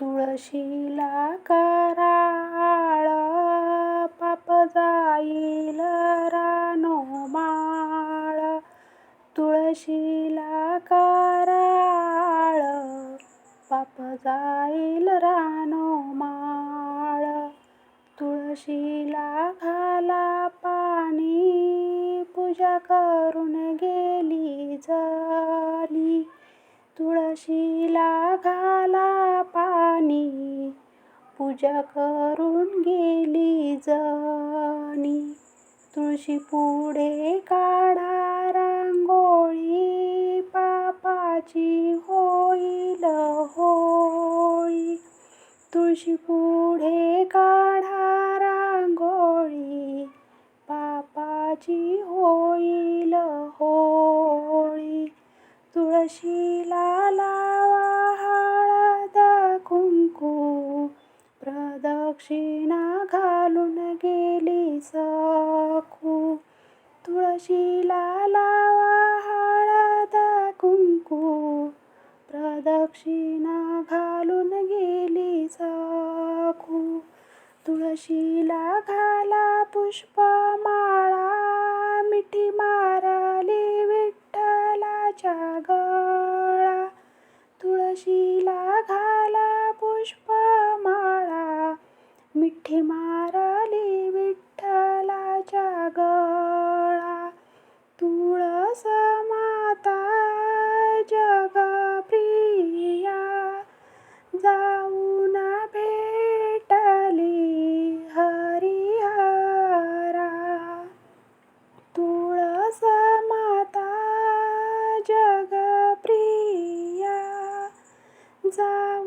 तुळशीला कराळ पाप जाईल रानो माळ. तुळशीला कराळ पाप जाईल रानो माळ. तुळशीला घाला पाणी पूजा करून गेली जनी तुळशीला घाला पाणी पूजा करून गेली जनी तुळशी पुढे काढा रांगोळी पापाची होईल होळी. तुळशी पुढे काढा रांगोळी पापाची होईल होळी. तुळशी दक्षिणा घालून गेली साखू तुळशीला लावा हळद कुंकू. प्रदक्षिणा घालून गेली साखू तुळशीला घाला पुष्प माळा मिठी मारली विठ्ठलाच्या गळा. तुळशी मिठी मारली विठ्ठलाच्या गळा. तुळस माता जगप्रिया जाऊन भेटली हरिहरा. तुळस माता जगप्रिया जाऊन भेटली